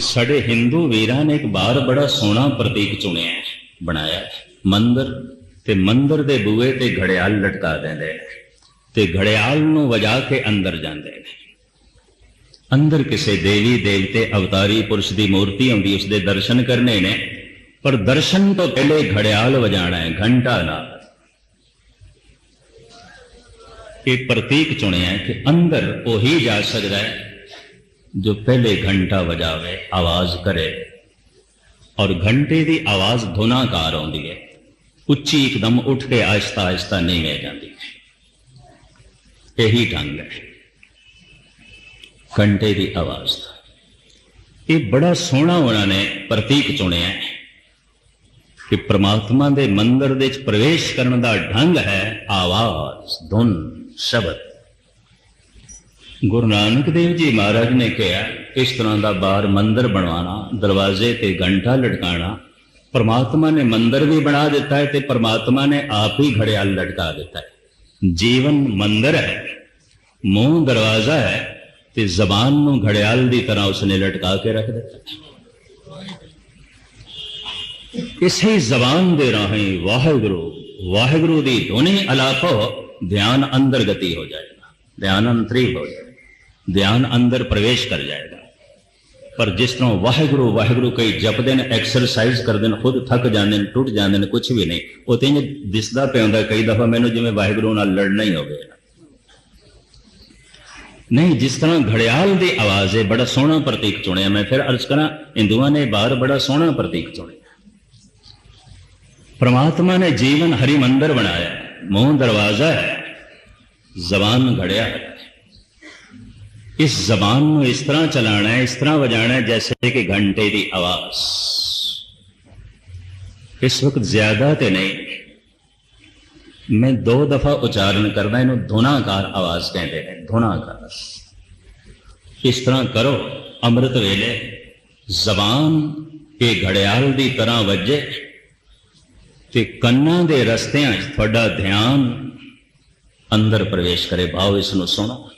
ਸਾਡੇ ਹਿੰਦੂ ਵੀਰਾਂ ਨੇ ਇੱਕ ਬਾਰ ਬੜਾ ਸੋਹਣਾ ਪ੍ਰਤੀਕ ਚੁਣਿਆ ਹੈ, ਬਣਾਇਆ ਹੈ। ਮੰਦਰ ਤੇ ਮੰਦਰ ਦੇ ਬੂਹੇ ਤੇ ਘੜਿਆਲ ਲਟਕਾ ਦਿੰਦੇ ਨੇ ਤੇ ਘੜਿਆਲ ਨੂੰ ਵਜਾ ਕੇ ਅੰਦਰ ਜਾਂਦੇ ਨੇ ਅੰਦਰ ਕਿਸੇ ਦੇਵੀ ਦੇਵਤੇ ਅਵਤਾਰੀ ਪੁਰਸ਼ ਦੀ ਮੂਰਤੀ ਆਉਂਦੀ ਉਸ ਦੇ ਦਰਸ਼ਨ ਕਰਨੇ ਨੇ ਪਰ ਦਰਸ਼ਨ ਤੋਂ ਪਹਿਲੇ ਘੜਿਆਲ ਵਜਾਣਾ ਹੈ ਘੰਟਾ ਨਾਲ ਇਹ ਪ੍ਰਤੀਕ ਚੁਣਿਆ ਹੈ ਕਿ ਅੰਦਰ ਉਹੀ ਜਾ ਸਕਦਾ ਹੈ ਜੋ ਪਹਿਲੇ ਘੰਟਾ ਵਜਾਵੇ, ਆਵਾਜ਼ ਕਰੇ। ਔਰ ਘੰਟੇ ਦੀ ਆਵਾਜ਼ ਧੁਨਾਕਾਰ ਆਉਂਦੀ ਹੈ। ਉੱਚੀ ਇੱਕਦਮ ਉੱਠ ਕੇ ਆਹਿਸਤਾ ਆਹਿਸਤਾ ਨੀਵੇਂ ਜਾਂਦੀ ਹੈ। ਇਹੀ ਢੰਗ ਹੈ। ਘੰਟੇ ਦੀ ਆਵਾਜ਼ ਦਾ। ਇਹ ਬੜਾ ਸੋਹਣਾ ਉਹਨਾਂ ਨੇ ਪ੍ਰਤੀਕ ਚੁਣਿਆ ਹੈ ਕਿ ਪ੍ਰਮਾਤਮਾ ਦੇ ਮੰਦਰ ਦੇ ਵਿੱਚ ਪ੍ਰਵੇਸ਼ ਕਰਨ ਦਾ ਢੰਗ ਹੈ ਆਵਾਜ਼, ਧੁਨ, ਸ਼ਬਦ। ਗੁਰੂ ਨਾਨਕ ਦੇਵ ਜੀ ਮਹਾਰਾਜ ਨੇ ਕਿਹਾ, ਇਸ ਤਰ੍ਹਾਂ ਦਾ ਬਾਹਰ ਮੰਦਰ ਬਣਵਾਣਾ ਦਰਵਾਜ਼ੇ ਤੇ ਘੰਟਾ ਲਟਕਾਣਾ ਪਰਮਾਤਮਾ ਨੇ ਮੰਦਰ ਵੀ ਬਣਾ ਦਿੱਤਾ ਹੈ ਤੇ ਪਰਮਾਤਮਾ ਨੇ ਆਪ ਹੀ ਘੜਿਆਲ ਲਟਕਾ ਦਿੱਤਾ ਹੈ। ਜੀਵਨ ਮੰਦਰ ਹੈ, ਮੂੰਹ ਦਰਵਾਜ਼ਾ ਹੈ ਤੇ ਜ਼ਬਾਨ ਨੂੰ ਘੜਿਆਲ ਦੀ ਤਰ੍ਹਾਂ ਉਸਨੇ ਲਟਕਾ ਕੇ ਰੱਖ ਦਿੱਤਾ ਇਸੇ ਜ਼ਬਾਨ ਦੇ ਰਾਹੀਂ ਵਾਹਿਗੁਰੂ ਵਾਹਿਗੁਰੂ ਦੀ ਧੁਨੀ ਅਲਾਪੋ, ਧਿਆਨ ਅੰਦਰ ਗਤੀ ਹੋ ਜਾਏ। ਧਿਆਨ ਅੰਤਰੀ ਹੋ ਜਾਏ ਧਿਆਨ ਅੰਦਰ ਪ੍ਰਵੇਸ਼ ਕਰ ਜਾਏਗਾ। ਪਰ ਜਿਸ ਤਰ੍ਹਾਂ ਵਾਹਿਗੁਰੂ ਵਾਹਿਗੁਰੂ ਕਈ ਜਪਦੇ ਨੇ ਐਕਸਰਸਾਈਜ਼ ਕਰਦੇ ਨੇ, ਖੁਦ ਥੱਕ ਜਾਂਦੇ ਨੇ, ਟੁੱਟ ਜਾਂਦੇ ਨੇ ਕੁਝ ਵੀ ਨਹੀਂ, ਉਹ ਤੇ ਦਿਸਦਾ ਪਿਆ ਹੁੰਦਾ, ਕਈ ਦਫਾ ਮੈਨੂੰ ਜਿਵੇਂ ਵਾਹਿਗੁਰੂ ਨਾਲ ਲੜਨਾ ਹੀ ਹੋਵੇ। ਨਹੀਂ, ਜਿਸ ਤਰ੍ਹਾਂ ਘੜਿਆਲ ਦੀ ਆਵਾਜ਼ ਹੈ ਬੜਾ ਸੋਹਣਾ ਪ੍ਰਤੀਕ ਚੁਣਿਆ, ਮੈਂ ਫਿਰ ਅਰਜ਼ ਕਰਾਂ, ਹਿੰਦੂਆਂ ਨੇ ਬਾਹਰ ਬੜਾ ਸੋਹਣਾ ਪ੍ਰਤੀਕ ਚੁਣਿਆ। ਪ੍ਰਮਾਤਮਾ ਨੇ ਜੀਵਨ ਹਰੀ ਮੰਦਰ ਬਣਾਇਆ, ਮੋਹ ਦਰਵਾਜ਼ਾ ਹੈ। ਜ਼ਬਾਨ ਘੜਿਆ ਹੈ ਇਸ ਜ਼ਬਾਨ ਨੂੰ ਇਸ ਤਰ੍ਹਾਂ ਚਲਾਣਾ ਹੈ, ਇਸ ਤਰ੍ਹਾਂ ਵਜਾਣਾ ਜੈਸੇ ਕਿ ਘੰਟੇ ਦੀ ਆਵਾਜ਼। ਇਸ ਵਕਤ ਜ਼ਿਆਦਾ ਤੇ ਨਹੀਂ। ਮੈਂ ਦੋ ਦਫਾ ਉਚਾਰਨ ਕਰਦਾ, ਇਹਨੂੰ ਧੁਨਾਕਾਰ ਆਵਾਜ਼ ਕਹਿੰਦੇ ਨੇ, ਧੁਨਾਕਾਰ। ਇਸ ਤਰ੍ਹਾਂ ਕਰੋ, ਅੰਮ੍ਰਿਤ ਵੇਲੇ ਜ਼ਬਾਨ ਇਹ ਘੜਿਆਲ ਦੀ ਤਰ੍ਹਾਂ ਵੱਜੇ ਤੇ ਕੰਨਾਂ ਦੇ ਰਸਤਿਆਂ 'ਚ ਤੁਹਾਡਾ ਧਿਆਨ अंदर प्रवेश करे, भाव विष्णु सुनो।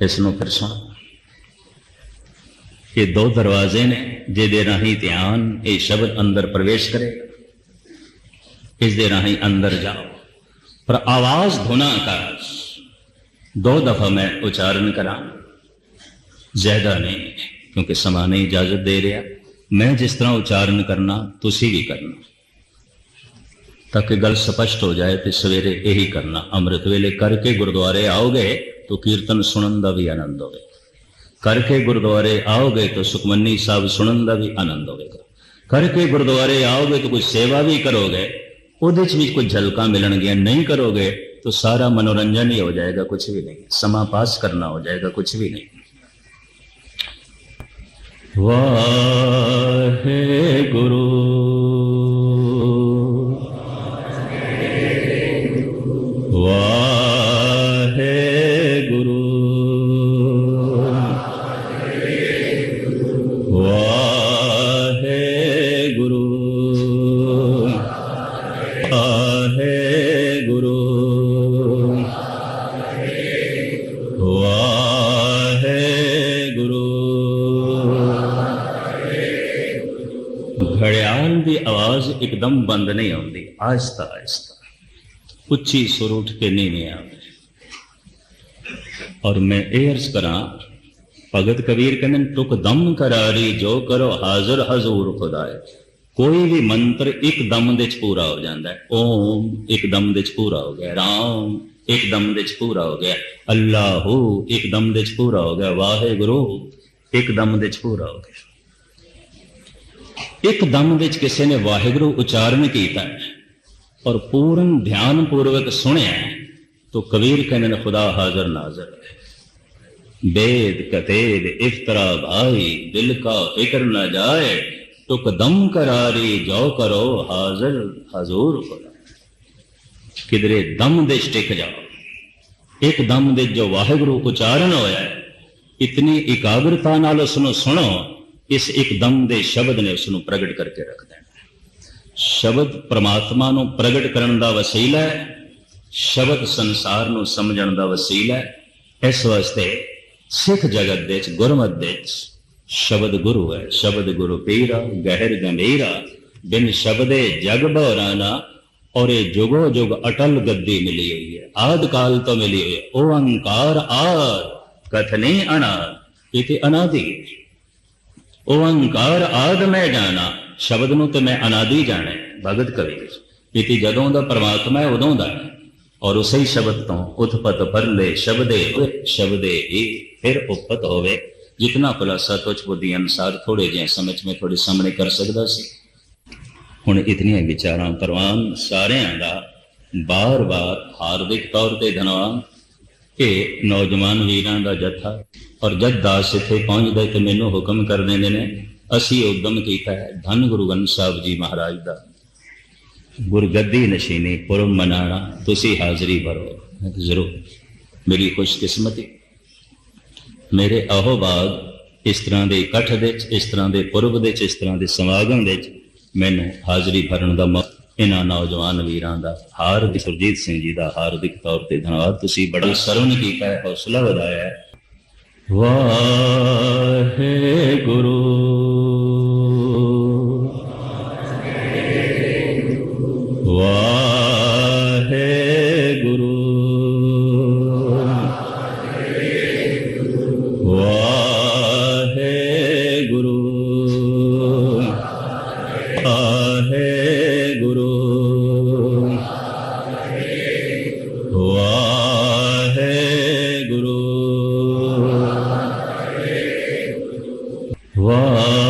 विष्णु फिर सुनो। ये दो दरवाजे ने जेदे राही ध्यान, ये शब्द अंदर प्रवेश करे। इस दे राही अंदर जाओ। पर आवाज़ धुना का दो दफ़ा मैं उच्चारण करा। ज़्यादा नहीं, क्योंकि समा नहीं इजाज़त दे रहा। मैं जिस तरह उच्चारण करना, तुसी भी करना। ਤਾਂ ਕਿ ਗੱਲ ਸਪਸ਼ਟ ਹੋ ਜਾਏ ਤੇ ਸਵੇਰੇ ਇਹੀ ਕਰਨਾ। ਅੰਮ੍ਰਿਤ ਵੇਲੇ ਕਰਕੇ ਗੁਰਦੁਆਰੇ ਆਓਗੇ ਤਾਂ ਕੀਰਤਨ ਸੁਣਨ ਦਾ ਵੀ ਆਨੰਦ ਹੋਵੇ ਕਰਕੇ ਗੁਰਦੁਆਰੇ ਆਓਗੇ ਤਾਂ ਸੁਖਮਨੀ ਸਾਹਿਬ ਸੁਣਨ ਦਾ ਵੀ ਆਨੰਦ ਹੋਵੇਗਾ। ਕਰਕੇ ਗੁਰਦੁਆਰੇ ਆਓਗੇ ਤਾਂ ਕੋਈ ਸੇਵਾ ਵੀ ਕਰੋਗੇ, ਉਹਦੇ ਚ ਵੀ ਕੁਝ ਝਲਕਾਂ ਮਿਲਣਗੀਆਂ ਨਹੀਂ ਕਰੋਗੇ, ਤਾਂ ਸਾਰਾ ਮਨੋਰੰਜਨ ਹੀ ਹੋ ਜਾਏਗਾ ਕੁਝ ਵੀ ਨਹੀਂ। ਸਮਾਂ ਪਾਸ ਕਰਨਾ ਹੋ ਜਾਏਗਾ ਕੁਝ ਵੀ ਨਹੀਂ। ਵਾਹਿਗੁਰੂ ਵਾਹਿਗੁਰੂ। ਗੁਰੂ। ਵਾਹਿਗੁਰੂ ਵਾਹਿਗੁਰੂ ਘੜਿਆਲ ਦੀ ਆਵਾਜ਼ ਇੱਕਦਮ ਬੰਦ ਨਹੀਂ ਆਉਂਦੀ। ਆਹਿਸਤਾ ਆਹਿਸਤਾ। ਉੱਚੀ ਸੁਰ ਉੱਠ ਕੇ ਨੀਵੇਂ ਆਵੇ ਔਰ ਮੈਂ ਇਹ ਅਰਜ਼ ਕਰਾਂ ਭਗਤ ਕਬੀਰ ਕਹਿੰਦੇ ਨੇ, ਟੁਕ ਦਮ ਕਰਾਰੀ ਜੋ ਕਰੋ ਹਾਜ਼ਰ ਹਜ਼ੂਰ ਖੁਦਾਏ। ਕੋਈ ਵੀ ਮੰਤਰ ਇੱਕ ਦਮ ਦੇ ਚ ਪੂਰਾ ਹੋ ਜਾਂਦਾ ਹੈ ਓਮ ਇੱਕ ਦਮ ਦੇ ਚ ਪੂਰਾ ਹੋ ਗਿਆ ਰਾਮ ਇੱਕ ਦਮ ਦੇ ਚ ਪੂਰਾ ਹੋ ਗਿਆ ਅੱਲਾਹੂ ਇੱਕ ਦਮ ਦੇ ਚ ਪੂਰਾ ਹੋ ਗਿਆ ਵਾਹਿਗੁਰੂ ਇੱਕ ਦਮ ਦੇ ਚ ਪੂਰਾ ਹੋ ਗਿਆ ਇੱਕ ਦਮ ਵਿੱਚ ਕਿਸੇ ਨੇ ਵਾਹਿਗੁਰੂ ਉਚਾਰਨ ਕੀਤਾ ਹੈ ਔਰ ਪੂਰਨ ਧਿਆਨ ਪੂਰਵਕ ਸੁਣਿਆ तो कबीर कहने ने खुदा हाजिर नाजर है वेद कतेद इफ्तरा भाई दिल का फिक्र न जाए तो कदम करारी जो करो हाजिर हजूर खुदा किधरे दम दे टिक जाओ एक दम ਦੇ ਜੋ ਵਾਹਿਗੁਰੂ ਉਚਾਰਨ ਹੋਇਆ ਹੈ ਇਤਨੀ ਇਕਾਗਰਤਾ ਨਾਲ ਉਸ ਨੂੰ ਸੁਣੋ ਇਸ ਇੱਕ ਦਮ ਦੇ ਸ਼ਬਦ ਨੇ ਉਸ ਨੂੰ ਪ੍ਰਗਟ ਕਰਕੇ ਰੱਖ ਦੇਣਾ ਸ਼ਬਦ ਪ੍ਰਮਾਤਮਾ ਨੂੰ ਪ੍ਰਗਟ ਕਰਨ ਦਾ ਵਸੀਲਾ ਹੈ ਸ਼ਬਦ ਸੰਸਾਰ ਨੂੰ ਸਮਝਣ ਦਾ ਵਸੀਲਾ ਹੈ ਇਸ ਵਾਸਤੇ ਸਿੱਖ ਜਗਤ ਦੇ ਵਿੱਚ ਗੁਰਮਤਿ ਦੇ ਵਿੱਚ ਸ਼ਬਦ ਗੁਰੂ ਹੈ, ਸ਼ਬਦ ਗੁਰੂ ਪੀਰਾ, ਗਹਿਰ ਗੰਭੀਰਾ, ਬਿਨ ਸ਼ਬਦੇ ਜਗ ਬਹਰਾਨਾ ਔਰ ਇਹ ਜੁਗੋ ਜੁਗ ਅਟਲ ਗੱਦੀ ਮਿਲੀ ਹੋਈ ਹੈ, ਆਦ ਕਾਲ ਤੋਂ ਮਿਲੀ ਹੋਈ ਹੈ ਓੰਕਾਰ ਆਦ, ਕਥਨੇ ਅਨਾਦ ਇਹ ਤੇ ਅਨਾਦਿ ਓੰਕਾਰ ਆਦ ਮੈਂ ਜਾਣਾ, ਸ਼ਬਦ ਨੂੰ ਤੇ ਮੈਂ ਅਨਾਦਿ ਜਾਣਾ, ਭਗਤ ਕਵੀ ਇਹ ਤੇ ਜਦੋਂ ਦਾ ਪਰਮਾਤਮਾ ਹੈ, ਉਦੋਂ ਦਾ ਔਰ ਉਸੇ ਹੀ ਸ਼ਬਦ ਤੋਂ ਉਤਪਤ ਪਰਲੇ ਸ਼ਬਦੇ ਸ਼ਬਦੇ ਹੀ ਫਿਰ ਉਪਤ ਹੋਵੇ। ਜਿਤਨਾ ਖੁਲਾਸਾ ਤੁਝ ਬੁੱਧੀ ਅਨਸਾਰ ਥੋੜੇ ਜਿਹੇ ਸਮਝ ਮੈਂ ਤੁਹਾਡੇ ਸਾਹਮਣੇ ਕਰ ਸਕਦਾ ਸੀ। ਹੁਣ ਇਤਨੀਆਂ ਵਿਚਾਰਾਂ ਪ੍ਰਵਾਨ ਸਾਰਿਆਂ ਦਾ ਬਾਰ-ਬਾਰ ਹਾਰਦਿਕ ਤੌਰ ਤੇ ਧੰਨਵਾਦ ਕਿ ਨੌਜਵਾਨ ਵੀਰਾਂ ਦਾ ਜਥਾ ਔਰ ਜਦ ਦਾਸ ਇੱਥੇ ਪਹੁੰਚਦਾ ਤੇ ਮੈਨੂੰ ਹੁਕਮ ਕਰ ਦਿੰਦੇ ਨੇ, ਅਸੀਂ ਉਦਮ ਕੀਤਾ ਹੈ ਧੰਨ ਗੁਰੂ ਗ੍ਰੰਥ ਸਾਹਿਬ ਜੀ ਮਹਾਰਾਜ ਦਾ। ਗੁਰਗੱਦੀ ਨਸ਼ੀਨੀ ਪੁਰਮ ਮਨਾਣਾ ਤੁਸੀਂ ਹਾਜ਼ਰੀ ਭਰੋ। ਜ਼ਰੂਰ। ਮੇਰੀ ਖੁਸ਼ਕਿਸਮਤੀ। ਮੇਰੇ ਅਹੋਬਾਗ ਇਸ ਤਰ੍ਹਾਂ ਦੇ ਇਕੱਠ ਦੇ ਵਿੱਚ, ਇਸ ਤਰ੍ਹਾਂ ਦੇ ਪੁਰਬ ਦੇ ਵਿੱਚ, ਇਸ ਤਰ੍ਹਾਂ ਦੇ ਸਮਾਗਮ ਦੇ ਵਿੱਚ ਮੈਨੂੰ ਹਾਜ਼ਰੀ ਭਰਨ ਦਾ ਮੌਕਾ ਇਹਨਾਂ ਨੌਜਵਾਨ ਵੀਰਾਂ ਦਾ ਹਾਰਦਿਕ, ਸੁਰਜੀਤ ਸਿੰਘ ਜੀ ਦਾ ਹਾਰਦਿਕ ਤੌਰ ਤੇ ਧੰਨਵਾਦ। ਤੁਸੀਂ ਬੜਾ ਸਰਵਨ ਕੀਤਾ ਹੈ, ਹੌਸਲਾ ਵਧਾਇਆ ਹੈ। ਵਾਹਿਗੁਰੂ। Wow.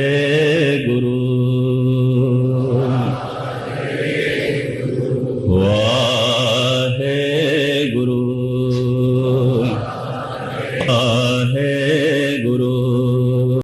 Amen.